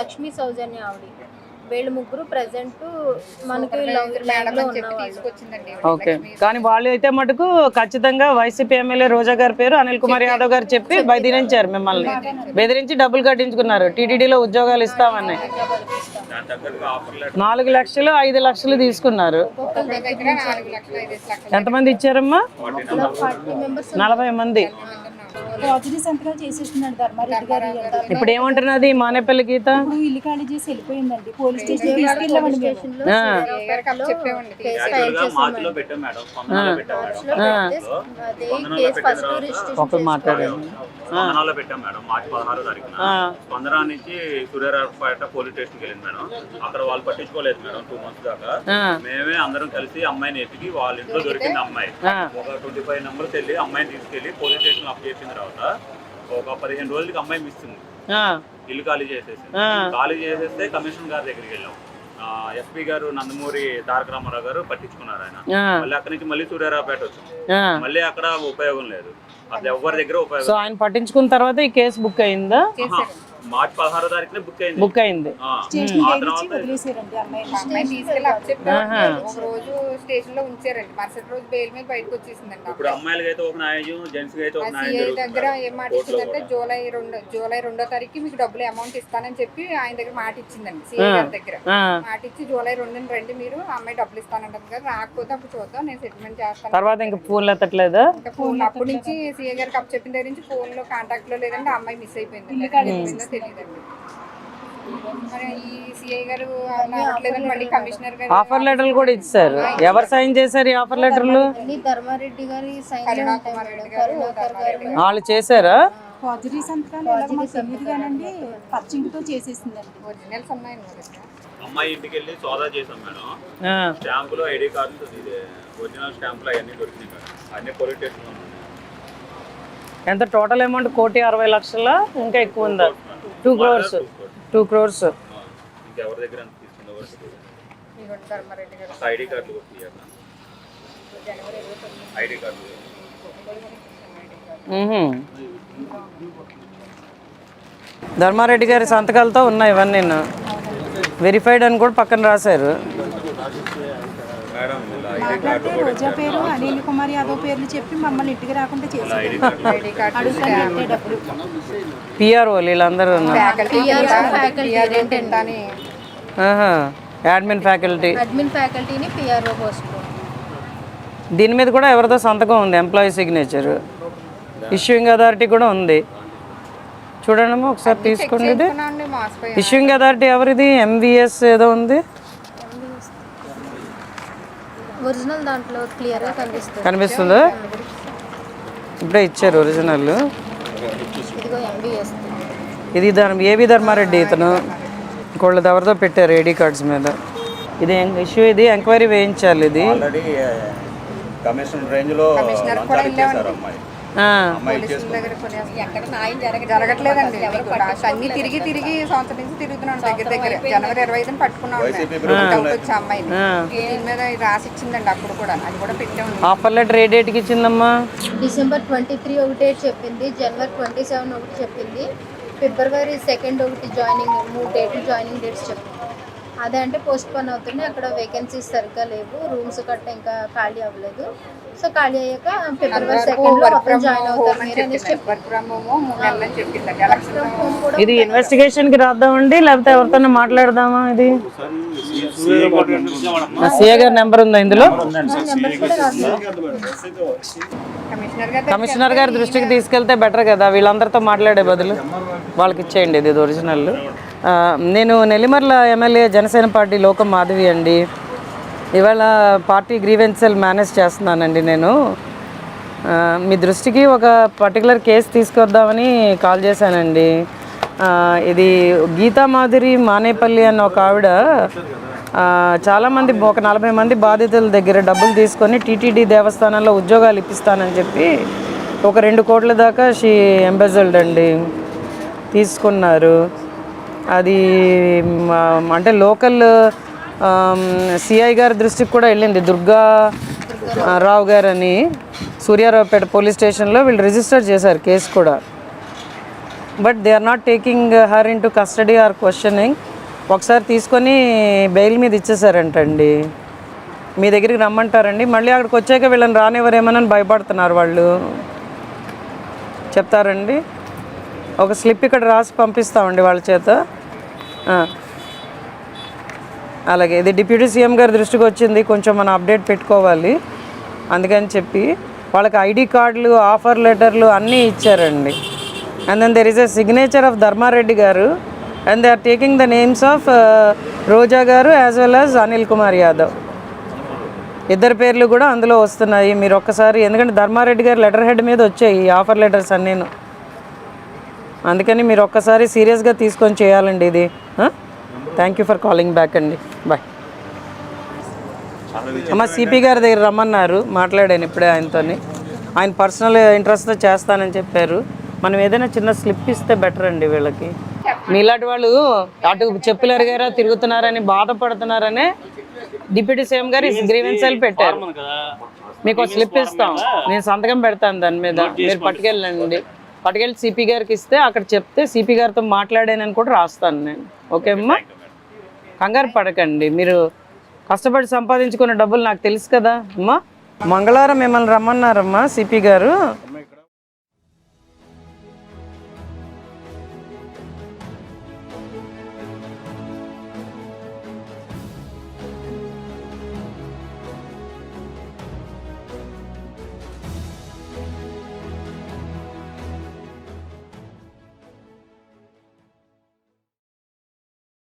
లక్ష్మీ సౌజన్య ఆవిడ. వీళ్ళు ముగ్గురు ప్రజెంట్ మనకి లైవ్ ఉన్నవాళ్ళు. తీసుకొచ్చిందండి ఓకే. కానీ వాళ్ళు అయితే మటుకు ఖచ్చితంగా వైసీపీ ఎమ్మెల్యే రోజా గారి పేరు అనిల్ కుమార్ యాదవ్ గారు చెప్పి బెదిరించారు మిమ్మల్ని. బెదిరించి డబ్బులు కట్టించుకున్నారు. టీటీడీలో ఉద్యోగాలు ఇస్తామని. నాలుగు లక్షలు ఐదు లక్షలు తీసుకున్నారు. ఎంతమంది ఇచ్చారమ్మా? నలభై మంది. రాజుని సంతకాలు చేసేస్తున్నాడు ధర్మారెడ్డి గారు. ఇప్పుడు ఏమంటున్నది మానేపల్లి గీత? ఇప్పుడు ఇల్లు ఖాళీ చేసి వెళ్ళిపోయిందండి. పోలీస్ స్టేషన్ తీసుకెళ్ళామండి పెట్టాం మేడం. ఒకరు స్పందనలో పెట్టాం మార్చి పదహారో తారీఖున. ఆ, స్పందన నుంచి సూర్యారావుపేట పోలీస్ స్టేషన్కి వెళ్ళింది మేడం. అక్కడ వాళ్ళు పట్టించుకోలేదు మేడం టూ మంత్స్ దాకా. మేమే అందరం కలిసి అమ్మాయిని ఎతికి వాళ్ళ ఇంట్లో దొరికింది అమ్మాయి. ఒక ట్వంటీ ఫైవ్ నెంబర్స్ వెళ్ళి అమ్మాయిని తీసుకెళ్ళి పోలీస్ స్టేషన్ అప్ చేసిన తర్వాత ఒక పదిహేను రోజులకి అమ్మాయి మిస్ ఉంది. ఆ, ఇల్లు ఖాళీ చేసేసి. ఖాళీ చేసేస్తే కమిషనర్ గారి దగ్గరికి వెళ్ళాం. ఎస్పీ గారు నందమూరి తారక రామారావు గారు పట్టించుకున్నారు ఆయన. ఆ, మళ్ళీ అక్కడి నుంచి మళ్ళీ సూర్యారావుపేట వచ్చింది ఆ. మళ్ళీ అక్కడ ఉపయోగం లేదు. అది ఎవరి దగ్గర సో ఉపయోగం ఆయన పట్టించుకున్న తర్వాత ఈ కేసు బుక్ అయిందా. మార్చి పదహారో తారీఖున బుక్ అయింది. బుక్ అయింది. ఆ. స్టేషన్ వదిలేసారండి అమ్మాయి తీసుకెళ్ళి చెప్పామండి ఒక రోజు స్టేషన్లో ఉంచారండి. మరుసటి రోజు బెయిల్ మీద బయటకు వచ్చేసిందండి ఇప్పుడు అమ్మాయిలకి అయితే ఒక న్యాయం జెంట్స్కి అయితే ఒక న్యాయం సిఐ దగ్గర. ఏం మాట కోర్టులో ఇచ్చిందంటే కూడా. జూలై రెండు జూలై రెండో తారీఖు మీకు డబ్బులు అమౌంట్ ఇస్తానని చెప్పి ఆయన దగ్గర మాట ఇచ్చిందండి. సిఐ గారి దగ్గర. ఆ, మాట ఇచ్చి జూలై రెండుని రండి మీరు ఆ అమ్మాయి డబ్బులు ఇస్తానంటారు కదా. రాకపోతే అప్పుడు చూద్దాం నేను సెటిల్మెంట్ చేస్తాను. తర్వాత ఇంకా ఫోన్లు ఎత్తట్లేదా? ఇంకా ఫోన్ అప్పటి నుంచి సీఏ గారికి అప్పు చెప్పిన దగ్గర నుంచి ఫోన్లో కాంటాక్ట్లో లేదంటే ఆ అమ్మాయి మిస్ అయిపోయింది. ఏమైందో తెలియదండి. మరి ఈ సిఐ గారు రావట్లేదని మళ్ళీ కమిషనర్ గారు ఆఫర్ లెటర్లు కూడా ఇచ్చారు. ఎవరు సైన్ చేశారు ఈ ఆఫర్ లెటర్లు? ధర్మారెడ్డి గారి సైన్ వాళ్ళు చేశారా? సంతకాలు పచ్చింటితో చేసేసిందండి. ఒరిజినల్స్ అమ్మాయి ఇంటికి వెళ్ళి సోదా చేసాం మేడం. ఆ, స్టాంపులు ఐడి ఒరిజినల్ స్టాంపులు అవన్నీ దొరికినాయి మేడం. అన్ని పోలీస్ స్టేషన్లో ఉన్నాయి. ఎంత? టోటల్ అమౌంట్ కోటి అరవై లక్షల? ఇంకా ఎక్కువ ఉందా? Two crores two crores. ఇంకెవరి దగ్గర ఐడి కార్డులు ఐడి కార్డులు. ధర్మారెడ్డి గారి సంతకాలతో ఉన్నాయి ఇవన్నీ. వెరిఫైడ్ అని కూడా పక్కన రాశారు మేడం ఇలా ఐడి కార్డు మాట్లాడితే రోజా పేరు అనిల్ కుమార్ యాదవ్ పేర్లు చెప్పి మమ్మల్ని ఇంటికి రాకుండా చేశారు. అడుగుతాను డబ్బులు వీళ్ళందరూ ఉన్నారు. ఆహా. అడ్మిన్ ఫ్యాకల్టీ అడ్మిన్ ఫ్యాకల్టీని పిఆర్ఓ పోస్ట్ దీని మీద కూడా ఎవరిదో సంతకం ఉంది ఎంప్లాయీ సిగ్నేచర్ ఇష్యూయింగ్ అథారిటీ కూడా ఉంది. చూడండి ఒకసారి తీసుకోండి ఇది. అండి మాసిపోయి ఇష్యూయింగ్ అథారిటీ ఎవరిది? ఎంవిఎస్ ఏదో ఉంది. ఒరిజినల్ దాంట్లో క్లియర్గా కనిపిస్తుంది. కనిపిస్తుందా? ఇప్పుడే ఇచ్చారు ఒరిజినల్. ఇదిగో ఎంబీఎస్ ఇది ధర్మ ఏవి ధర్మారెడ్డి ఇతను? ఇంకోళ్ళది ఎవరిదో పెట్టారు ఐడి కార్డ్స్ మీద. ఇది ఇష్యూ ఇది? ఎంక్వైరీ వేయించాలి ఇది? ఆల్రెడీ కమిషన్ జరగట్లేదండి. అన్ని తిరిగి తిరిగి సంవత్సరం. నుంచి తిరుగుతున్నాను దగ్గర దగ్గర. జనవరి ఇరవై ఐదుని పట్టుకున్నాం డౌట్ వచ్చి అమ్మాయిని. దీని మీద రాసి ఇచ్చిందండి అప్పుడు కూడా. అది కూడా పెట్టాము. ఆఫర్ లెటర్ ఏ డేట్కి ఇచ్చిందమ్మా? డిసెంబర్ ట్వంటీ త్రీ ఒకటి డేట్ చెప్పింది. జనవరి ట్వంటీ సెవెన్ ఒకటి చెప్పింది. ఫిబ్రవరి సెకండ్ ఒకటి జాయినింగ్ మూడు డేట్లు జాయినింగ్ డేట్స్ చెప్పింది. అదే అంటే పోస్ట్ పోన్ అవుతున్నాయి. అక్కడ వేకెన్సీస్ సరిగ్గా లేవు. రూమ్స్ గట్ట ఇంకా ఖాళీ అవ్వలేదు. సో ఖాళీ అయ్యాక ఫిబ్రవరి సెకండ్ జాయిన్ అవుతారు. ఇది ఇన్వెస్టిగేషన్కి రాద్దామండి లేకపోతే ఎవరితో మాట్లాడదామా ఇది? సిఏ గారి నెంబర్ ఉందా ఇందులో? కమిషనర్ గారు కమిషనర్ గారి దృష్టికి తీసుకెళ్తే బెటర్ కదా వీళ్ళందరితో మాట్లాడే బదులు. వాళ్ళకి ఇచ్చేయండి ఇది ఇది ఒరిజినల్ నేను నెల్లిమర్ల ఎమ్మెల్యే జనసేన పార్టీ లోకం మాధవి అండి. ఇవాళ పార్టీ గ్రీవెన్సెల్ మేనేజ్ చేస్తున్నానండి నేను. మీ దృష్టికి ఒక పర్టికులర్ కేసు తీసుకొద్దామని కాల్ చేశానండి. ఇది గీతా మాధురి మానేపల్లి అన్న ఒక ఆవిడ చాలామంది ఒక నలభై మంది బాధితుల దగ్గర డబ్బులు తీసుకొని టీటీడీ దేవస్థానంలో ఉద్యోగాలు ఇప్పిస్తానని చెప్పి ఒక రెండు కోట్ల దాకా షీ ఎంబెజల్డ్ అండి. తీసుకున్నారు. అది అంటే లోకల్ సిఐ గారి దృష్టికి కూడా వెళ్ళింది. దుర్గా రావు గారని సూర్యారావుపేట పోలీస్ స్టేషన్లో వీళ్ళు రిజిస్టర్ చేశారు కేసు కూడా. But they are not taking her into custody or questioning. ఒకసారి తీసుకొని బెయిల్ మీద ఇచ్చేసారంటండి మీ దగ్గరికి రమ్మంటారండి. మళ్ళీ అక్కడికి వచ్చాక వీళ్ళని రానివ్వరేమోనని భయపడుతున్నారు వాళ్ళు. చెప్తారండి. ఒక స్లిప్ ఇక్కడ రాసి పంపిస్తామండి వాళ్ళ చేత. అలాగే ఇది డిప్యూటీ సీఎం గారి దృష్టికి వచ్చింది కొంచెం మనం అప్డేట్ పెట్టుకోవాలి. అందుకని చెప్పి వాళ్ళకి ఐడి కార్డులు ఆఫర్ లెటర్లు అన్నీ ఇచ్చారండి. And then there is a signature of Dharmareddy garu. And they are taking the names of Roja garu as well as Anil Kumar Yadav. ఇద్దరు పేర్లు కూడా అందులో వస్తున్నాయి. మీరు ఒక్కసారి ఎందుకంటే ధర్మారెడ్డి గారు లెటర్ హెడ్ మీద వచ్చాయి ఈ ఆఫర్ లెటర్స్ అన్నీను. అందుకని మీరు ఒక్కసారి సీరియస్గా తీసుకొని చేయాలండి ఇది. Thank you for calling back అండి. బాయ్ అమ్మ సిపి గారి దగ్గర రమ్మన్నారు. మాట్లాడాను ఇప్పుడే ఆయనతో ఆయన పర్సనల్ ఇంట్రెస్ట్తో చేస్తానని చెప్పారు. మనం ఏదైనా చిన్న స్లిప్ ఇస్తే బెటర్ అండి వీళ్ళకి. మీలాంటి వాళ్ళు అటు చెప్పులు ఎరగారా తిరుగుతున్నారని బాధపడుతున్నారనే డిప్యూటీ సీఎం గారు గ్రీవెన్సీలు పెట్టారు. మీకు స్లిప్ ఇస్తాం. నేను సంతకం పెడతాను దాని మీద. మీరు పట్టుకెళ్ళండి. పట్టుకెళ్ళి సిపి గారికి ఇస్తే అక్కడ చెప్తే సిపి గారితో మాట్లాడానని కూడా రాస్తాను నేను. ఓకే అమ్మా? కంగారు పడకండి. మీరు కష్టపడి సంపాదించుకున్న డబ్బులు నాకు తెలుసు కదా అమ్మా. మంగళవారం మిమ్మల్ని రమ్మన్నారమ్మా సిపి గారు.